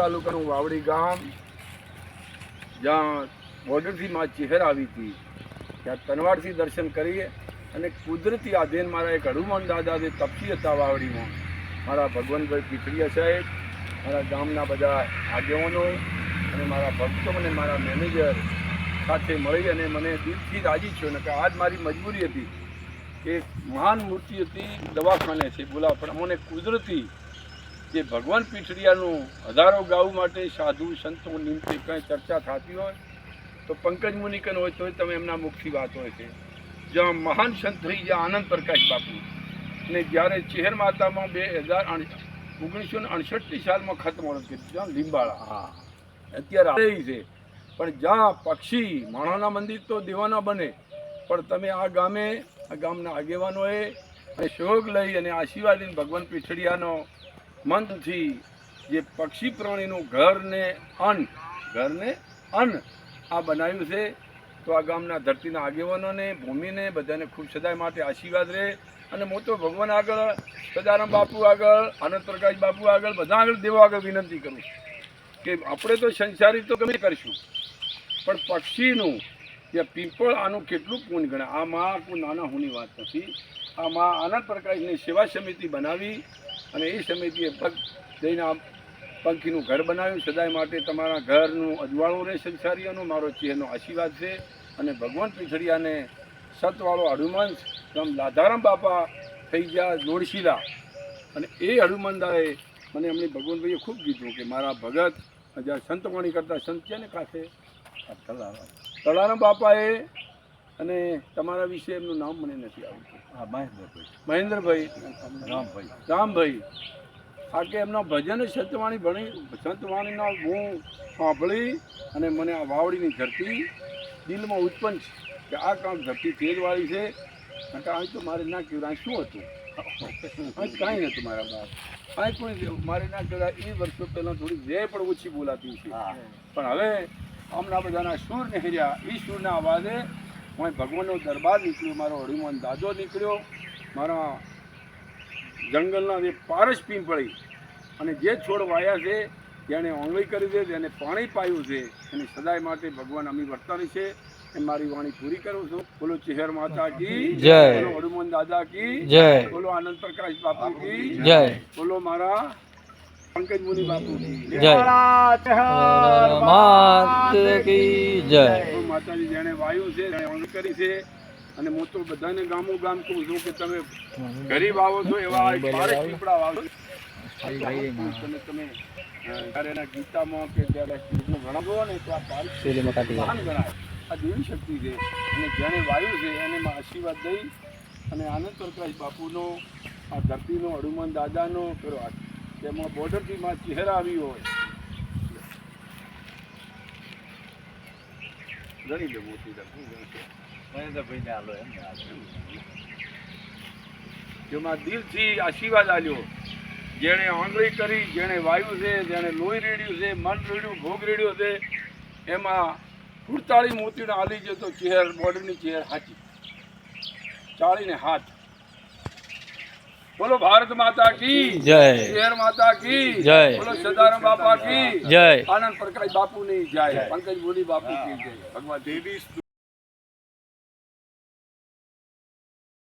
તાલુકાનું વાવડી ગામ, જ્યાં બોર્ડરથી માં ચહેર આવી હતી. ત્યાં તનવાડથી દર્શન કરીએ અને કુદરતી આધીન મારા એક હનુમાન દાદા જે તપસી હતા વાવડીમાં. મારા ભગવાનભાઈ પીઠડિયા સાહેબ, મારા ગામના બધા આગેવાનો અને મારા ભક્તો અને મારા મેનેજર સાથે મળી અને મને દિલથી રાજી છું અને કે આજ મારી મજબૂરી હતી. કે મહાન મૂર્તિ હતી દવાખાને છે, બોલા પણ અમને કુદરતી જે ભગવાન પીઠડિયાનું હજારો ગાવું માટે સાધુ સંતો નિમિત્તે કંઈ ચર્ચા થતી હોય તો પંકજ મુનિકન હોય તોય તમે એમના મુખથી વાત હોય છે. જ્યાં મહાન સંત થઈ ગયા આનંદ પ્રકાશ બાપુ. અને જ્યારે ચેહર માતામાં બે હજાર ઓગણીસો ને અડસઠની સાલમાં ખતમ વર્ષ કર્યું જ્યાં લીંબાળા. હા. અત્યારે આવે છે. પણ જ્યાં પક્ષી માણસના મંદિર તો દેવાના બને. પણ તમે આ ગામે આ ગામના આગેવાનોએ સહયોગ લઈ અને આશીર્વાદ ભગવાન પીઠડિયાનો મંત્રથી જે પક્ષી પ્રાણીનું ઘરને અન્ન ઘરને અન્ન આ બનાવ્યું છે, તો આ ગામના ધરતીના આગેવાનોને, ભૂમિને બધાને ખૂબ સદાય માટે આશીર્વાદ રહે. અને હું તો ભગવાન આગળ, સદારામ બાપુ આગળ આનંદ પ્રકાશ બાપુ આગળ, બધા આગળ દેવો આગળ વિનંતી કરું કે આપણે તો સંસારી તો ગમે કરીશું, પણ પક્ષીનું જે પીપળ આનું કેટલું પૂન ગણે આમાં કોઈ નાના હુની વાત નથી. આમાં આનંદ પ્રકાશની સેવા સમિતિ બનાવી અને એ સમિતિએ પગ દઈને આ પંખીનું ઘર બનાવ્યું. સદાય માટે તમારા ઘરનું અજવાળું રહે, સંસારીઓનું. મારો ચહેરનો આશીર્વાદ છે. અને ભગવાન પીઠડિયાને સતવાળો હનુમાન ગામ લાધારામ બાપા થઈ ગયા જોડશીલા. અને એ હનુમાનદાએ મને એમણે ભગવાનભાઈએ ખૂબ કીધું કે મારા ભગત જ્યાં સંતવાણી કરતા સંત છે ને કાંઠે? તળારામ બાપાએ અને તમારા વિશે એમનું નામ મને નથી આવતું મહેન્દ્રભાઈ. મહેન્દ્રભાઈ રામભાઈ. રામભાઈ. આ કે એમના ભજન સંતવાણી ભણી સંતવાણીના હું સાંભળી અને મને આ વાવડીની ધરતી દિલમાં ઉત્પન્ન છે. કે આ કામ ધરતી તેજવાળી છે. કારણ કે અહીં તો મારે ના કહેવાય. શું હતું? અહીં કાંઈ નહોતું મારા બાપ. અહીં કોઈ મારે ના કહેવાય. એ વર્ષો પહેલાં થોડી જે પણ ઓછી બોલાતી છે હા. પણ હવે હમણાં બધાના સૂર નહેર્યા. એ સૂરના અવાજે હું ભગવાનનો દરબાર નીકળ્યો મારો હરિમોહન દાદો નીકળ્યો મારા જંગલના જે પારસ પીંપળી અને જે છોડ વાયા છે જેણે ઓંગળી કરી છે જેને પાણી પાયું છે એને સદાય માટે ભગવાન અમી વર્તાની છે એ મારી વાણી પૂરી કરું છું. બોલો ચહેર માતા કી જય. બોલો હનુમાન દાદા કી જય. બોલો આનંદ પ્રકાશ બાપુ કી જય. બોલો મારા પંકજ મુનિ બાપુ કી. જય. માત કી જય. માતાજી જેણે વાયુ છે એણે કરી છે અને હું તો બધાને ગામો ગામ કહું છું કે તમે ગરીબ આવો છો એવા પીપળા વાવો તમે તમે જ્યારે એના ગીતામાં કે જ્યારે શ્રીકૃષ્ણ ગણાવો ને તો આ મહાન ગણાય. આ દેવી શક્તિ છે. અને જેણે વાયુ છે એને માં આશીર્વાદ દઈ અને આનંદ પ્રકાશ બાપુનો આ ધરતીનો હનુમાન દાદાનો તેમાં બોર્ડરથી માં ચહેરા આવી હોય. ગણી લે મોટી. મહેન્દ્રભાઈ ને આલો એમ ને આલો. જેમાં દિલથી આશીર્વાદ આલ્યો જેણે આંગળી કરી જેણે વાયુ છે જેણે લોહી રેડ્યું છે મન રેડ્યું ભોગ રેડ્યો છે એમાં કુડતાળી મોતીને આલી જતો તો ચહેર બોર્ડરની ચહેર હાચી ચાળીને હાથ બોલો ભારત માતા કી જય. શેર માતા કી જય. બોલો સદારામ બાપા કી જય. આનંદ પ્રકાશ બાપુની જય પંકજ બોલી બાપુ કી જય. ભગવાન દેવી